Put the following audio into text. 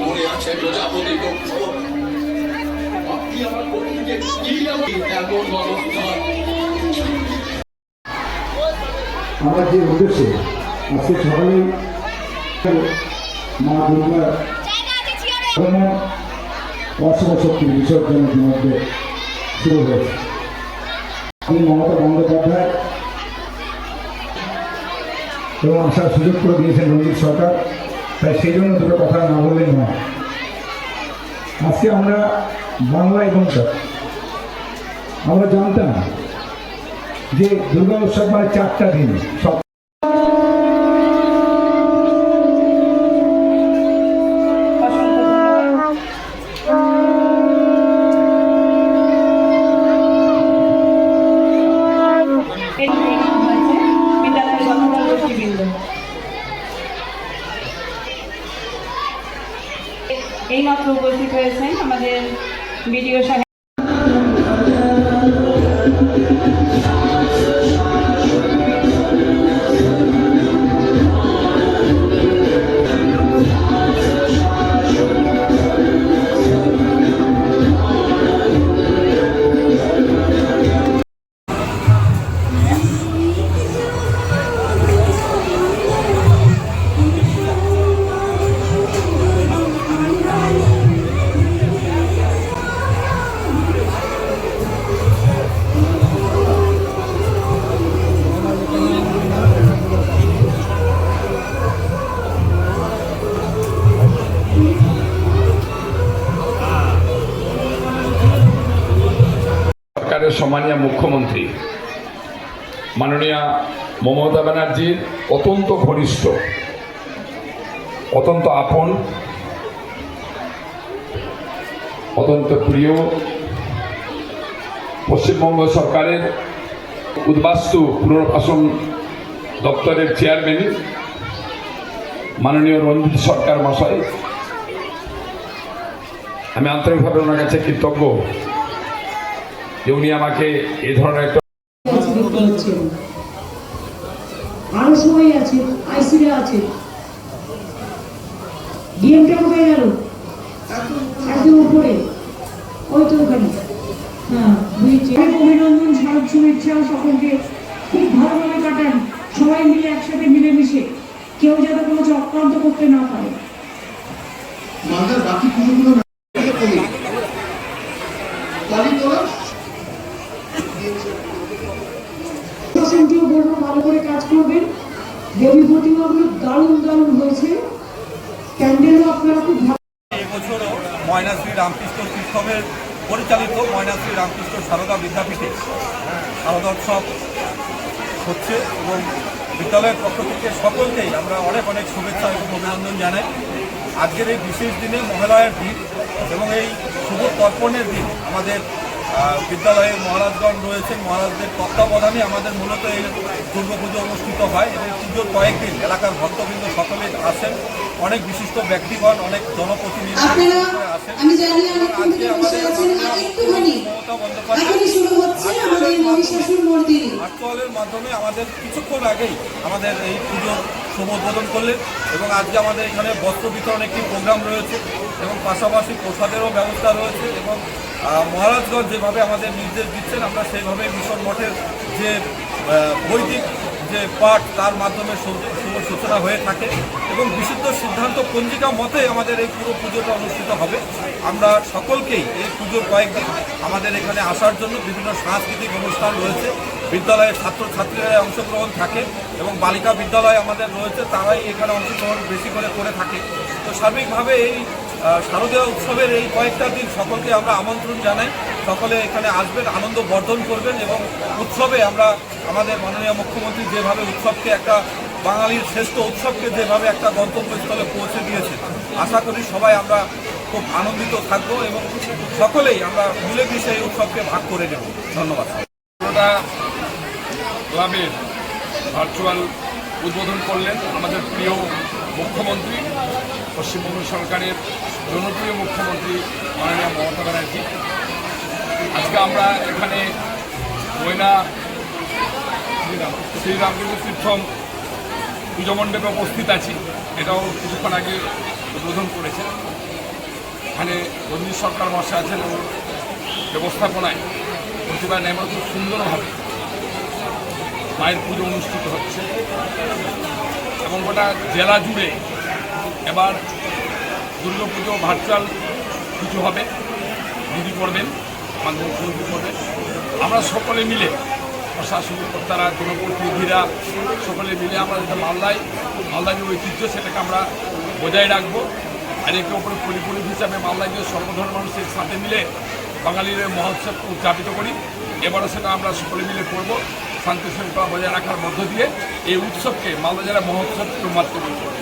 মনে আছে প্রজাপতি কক্ষ আপনি আমার কর্মীকে কি এমন অবস্থান আমরা যে উদ্দেশ্যে আজকে সকালেই মা দুর্গা ধর্ম অশুভ শক্তির বিসর্জনের মধ্যে শুরু হয়েছে। আমি মমতা বন্দ্যোপাধ্যায় এবং আসার সুযোগ করে দিয়েছেন রঞ্জিত সরকার। তাই সেই জন্য দুটো কথা না বললেই নয়। আজকে আমরা বাংলা এবং আমরা জানতাম যে দুর্গা উৎসব মানে চারটা দিন সব এই মাত্র উপস্থিত হয়েছেন আমাদের বিডিও সাহেব সরকারের সম্মানীয় মুখ্যমন্ত্রী, মাননীয়া মমতা ব্যানার্জির অত্যন্ত ঘনিষ্ঠ, অত্যন্ত আপন, অত্যন্ত প্রিয় পশ্চিমবঙ্গ সরকারের উদ্বাস্তু পুনর্বাসন দপ্তরের চেয়ারম্যান, মাননীয় রঞ্জিত সরকার মশাই। আমি আন্তরিকভাবে ওনার কাছে কৃতজ্ঞ। যে উনি আমাকে এই ধরনের একটা আরও সবাই আছে আইসিরে আছে। ডিএমটা কোথায় গেল? একদম উপরে। ওই তো ওখানে। হ্যাঁ বুঝেছি। অভিনন্দন শারদ শুভেচ্ছা সকলকে। খুব ভালোভাবে কাটান। সবাই মিলে একসাথে মিলেমিশে। কেউ যাতে কোনো চক্রান্ত করতে না পারে। বাকি দেবী প্রতিমাগুলো দারুণ দারুণ হয়েছে। প্যান্ডেলও আপনারা খুব ভালো এবছরও ময়নাশ্রী রামকৃষ্ণ তীর্থমের পরিচালিত ময়নাশ্রী রামকৃষ্ণ সারদা বিদ্যাপীঠে সারদা উৎসব হচ্ছে এবং বিদ্যালয়ের পক্ষ থেকে সকলকেই আমরা অনেক অনেক শুভেচ্ছা এবং অভিনন্দন জানাই। আজকের এই বিশেষ দিনে মহালয়ার দিন এবং এই শুভ তর্পণের দিন আমাদের বিদ্যালয়ে মহারাজগণ রয়েছেন। মহারাজদের তত্ত্বাবধানে আমাদের মূলত এই দুর্গাপুজো অনুষ্ঠিত হয়। এবং পুজোর কয়েকদিন এলাকার ভক্তবৃন্দ সকলে আসেন। অনেক বিশিষ্ট ব্যক্তিগণ অনেক জনপ্রতিনিধি আসেন। হচ্ছে আমাদের ভার্চুয়ালের মাধ্যমে আমাদের কিছুক্ষণ আগেই আমাদের এই পুজোর শুভ উদ্বোধন করলেন এবং আজকে আমাদের এখানে বস্ত্র বিতরণ একটি প্রোগ্রাম রয়েছে। এবং পাশাপাশি প্রসাদেরও ব্যবস্থা রয়েছে এবং মহারাজগঞ্জ যেভাবে আমাদের নির্দেশ দিচ্ছেন, আমরা সেইভাবে মিশন মঠের যে বৈদিক যে পাঠ, তার মাধ্যমে শুভ সূচনা হয়ে থাকে এবং বিশুদ্ধ সিদ্ধান্ত পঞ্জিকা মতে আমাদের এই পুরো পুজোটা অনুষ্ঠিত হবে। আমরা সকলকেই এই পুজোর কয়েকদিন আমাদের এখানে আসার জন্য বিভিন্ন সাংস্কৃতিক অনুষ্ঠান রয়েছে। বিদ্যালয়ের ছাত্রছাত্রীরা অংশগ্রহণ থাকে এবং বালিকা বিদ্যালয় আমাদের রয়েছে, তারাই এখানে অংশগ্রহণ বেশি করে করে থাকে। তো সার্বিকভাবে এই শারদীয় উৎসবের এই কয়েকটা দিন সকলকে আমরা আমন্ত্রণ জানাই। সকলে এখানে আসবেন, আনন্দ বর্ধন করবেন এবং উৎসবে আমরা আমাদের মাননীয় মুখ্যমন্ত্রী যেভাবে উৎসবকে একটা বাঙালির শ্রেষ্ঠ উৎসবকে যেভাবে একটা গন্তব্যস্থলে পৌঁছে দিয়েছে আশা করি সবাই আমরা খুব আনন্দিত থাকব এবং সকলেই আমরা মিলে মিশে এই উৎসবকে ভাগ করে নেব। ধন্যবাদ। ক্লাবের ভার্চুয়াল উদ্বোধন করলেন আমাদের প্রিয় মুখ্যমন্ত্রী। পশ্চিমবঙ্গ সরকারের জনপ্রিয় মুখ্যমন্ত্রী মাননীয় মমতা ব্যানার্জি। আজকে আমরা এখানে ময়না শ্রীরামকৃষ্ণ তীর্থম পুজো মণ্ডপে উপস্থিত আছি। এটাও কিছুক্ষণ আগে উদ্বোধন করেছেন। এখানে রঞ্জিত সরকার বসে আছেন এবং ব্যবস্থাপনায় প্রতিবার নেমা খুব সুন্দরভাবে মায়ের পুজো অনুষ্ঠিত হচ্ছে। এবং গোটা জেলা জুড়ে এবার দুর্গা পুজো ভার্চুয়াল পুজো হবে, দিদি করবেন আমাদের মুখ্যমন্ত্রী করবেন। আমরা সকলে মিলে প্রশাসনিক কর্তারা, জনপ্রতিনিধিরা, সকলে মিলে আমরা যেটা মালদায় মালদার যে ঐতিহ্য সেটাকে আমরা বজায় রাখব। আর একে অপরের পরিপূরক হিসাবে মালদায় যে সর্বধর্ম মানুষের সাথে মিলে বাঙালির মহোৎসব উদযাপিত করি, এবারও সেটা আমরা সকলে মিলে করব। শান্তি শৃঙ্খলা বজায় রাখার মধ্য দিয়ে এই উৎসবকে মালদা জেলা মহোৎসব রূপান্তরিত করব।